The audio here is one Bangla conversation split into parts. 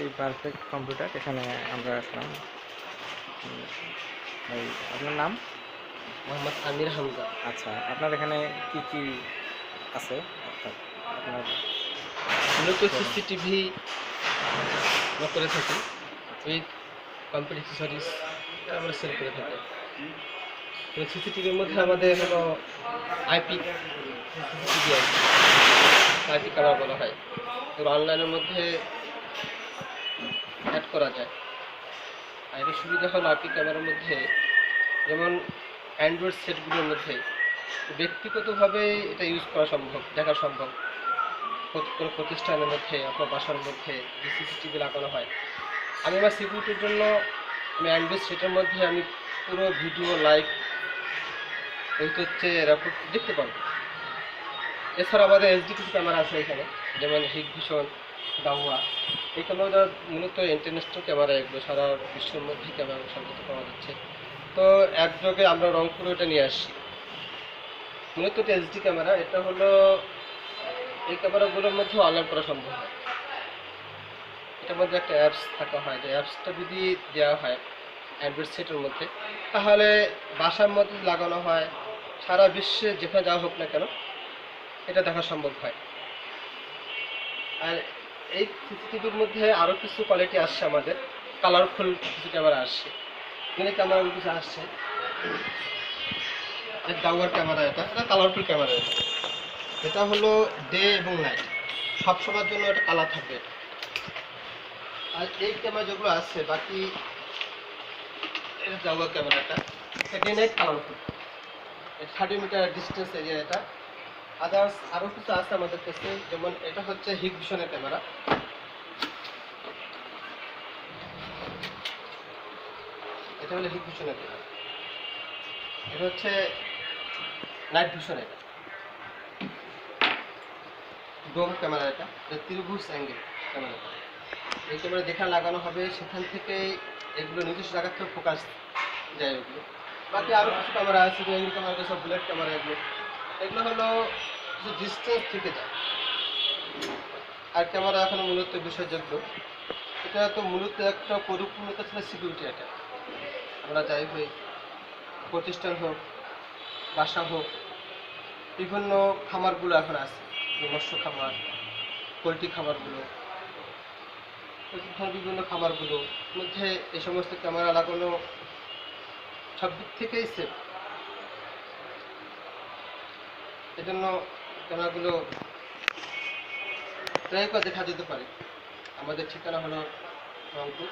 এই পারফেক্ট কম্পিউটার এখানে আমরা আসলাম। এই আপনার নাম? মোহাম্মদ আমির হামজা। আচ্ছা আপনার এখানে কি কি আছে? অর্থাৎ আপনার মূলত সিসিটিভি আমরা করে থাকি। উইথ কম্পিউটার অ্যাক্সেসরিজ আমরা সেল করে থাকি। সিসিটিভির মধ্যে আমাদের হলো আইপি, সিসিটিভি আইপি ক্যামেরা বলা হয়। এগুলো অনলাইনের মধ্যে অ্যাড করা যায়। এর সুবিধা হলো আইপি ক্যামেরার মধ্যে, যেমন অ্যান্ড্রয়েড সেটগুলোর মধ্যে ব্যক্তিগতভাবে এটা ইউজ করা সম্ভব, দেখা সম্ভব। কোনো প্রতিষ্ঠানের মধ্যে আপনার বাসার মধ্যে যে সিসিটিভি লাগানো হয়। আমি আমার সিকিউরিটির জন্য, আমি অ্যান্ড্রয়েড সেটের মধ্যে আমি পুরো ভিডিও লাইভ তো হচ্ছে রেকর্ড দেখতে পারব এছাড়া আমাদের এইচডি কিছু ক্যামেরা আছে এখানে, যেমন হিগ ভিশন দাওয়া। এই ক্যামেরাটা মূলত ইন্টারন্যাশনাল ক্যামেরা এগুলো সারা বিশ্বের মধ্যে ক্যামেরা সংযুক্ত পাওয়া যাচ্ছে তো একযোগে আমরা রংপুরে এটা নিয়ে আসছি। মূলত এটা এইচডি ক্যামেরা এটা হলো, এই ক্যামেরাগুলোর মধ্যে অনলাইন করা সম্ভব হয়। এটার মধ্যে একটা অ্যাপস থাকা হয়। যে অ্যাপসটা যদি দেওয়া হয় অ্যান্ড্রয়েড সেটের মধ্যে। তাহলে বাসার মধ্যে লাগানো হয়, সারা বিশ্বে যেখানে যাওয়া হোক না কেন, এটা দেখা সম্ভব হয়। আর এই সিসিটিভির মধ্যে আরও কিছু কোয়ালিটি আসছে আমাদের। কালারফুল কিছু ক্যামেরা আসছে। এখানে ক্যামেরা কিছু আসছে। ডাউয়ার ক্যামেরা এটা এটা কালারফুল ক্যামেরা এটা। এটা হলো ডে এবং নাইট সব সময়ের জন্য এটা কালার থাকবে। আর এই ক্যামেরা যেগুলো আছে, বাকি এটা যাওয়া ক্যামেরাটা day night colourful thirty metre distance area এটা। আদার্স আরও কিছু আছে আমাদের কাছে, যেমন এটা হচ্ছে হিগ ভিশনের ক্যামেরা এটা হলো হিগ ভিশনের ক্যামেরা এটা হচ্ছে নাইট ভিশন ডোম ক্যামেরা এটা। ত্রিভুজ অ্যাঙ্গেল ক্যামেরা এই ক্যামেরা যেখানে লাগানো হবে, সেখান থেকে এগুলো নিজস্ব জায়গা থেকে ফোকাস যায় ওগুলো বাকি আরও কিছু ক্যামেরা আছে যে এগুলো ক্যামেরা সব বুলেট ক্যামেরা এগুলো। এগুলো হলো কিছু ডিস্টেন্স থেকে যায়। আর ক্যামেরা এখন মূলত বিষয়যোগ্য। এটা তো মূলত একটা পরিপূর্ণতা ছিল সিকিউরিটি এটা আমরা যাই হই প্রতিষ্ঠান হোক, বাসা হোক, বিভিন্ন খামারগুলো এখন আছে। মৎস্য খামার, পোলট্রি খামারগুলো এখানে বিভিন্ন খামারগুলো মধ্যে এই সমস্ত ক্যামেরা লাগানো সব দিক থেকেই সেফ এজন্য ক্যামেরাগুলো ট্রাই করে দেখা যেতে পারে। আমাদের ঠিকানা হলো রংপুর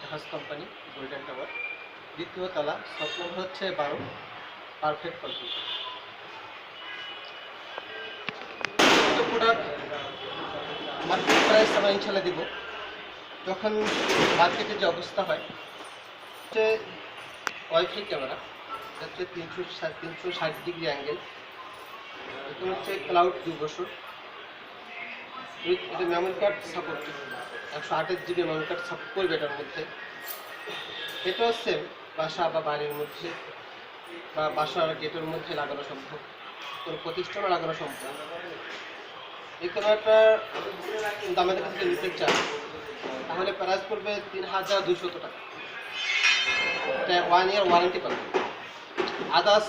জাহাজ কোম্পানি গোল্ডেন টাওয়ার দ্বিতীয় তলা শপ নম্বর হচ্ছে বারো perfect computer product market price আমরা ইনশাল্লাহ দিব। যখন মার্কেটে যে অবস্থা হয় হচ্ছে ওয়াইফাই ক্যামেরা হচ্ছে তিনশো তিনশো ষাট ডিগ্রি অ্যাঙ্গেল এটা হচ্ছে ক্লাউড দু বছর উইথ এটা মেমোরি কার্ড সাপোর্ট একশো আঠাশ জিবি মেমোরি কার্ড সাপোর্ট করবে এটার মধ্যে। এটাও সেম বাসা বা বাড়ির মধ্যে বা বাসার গেটের মধ্যে লাগানো সম্ভব। কোনো প্রতিষ্ঠানে লাগানো সম্ভব এই ক্যামেরাটার দামের কাছে নিতে চান তাহলে প্রাইস পড়বে তিন হাজার দুশত টাকা। এটা ওয়ান ইয়ার ওয়ারেন্টি পাবে। Others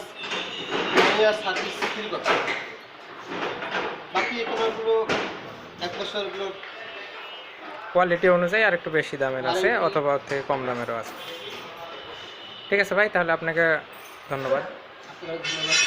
one year service free পাবে বাকি ক্যামেরাগুলো এক বছরগুলো কোয়ালিটি অনুযায়ী আর একটু বেশি দামের আছে অথবা থেকে কম দামেরও আছে। ঠিক আছে ভাই তাহলে আপনাকে ধন্যবাদ। ধন্যবাদ।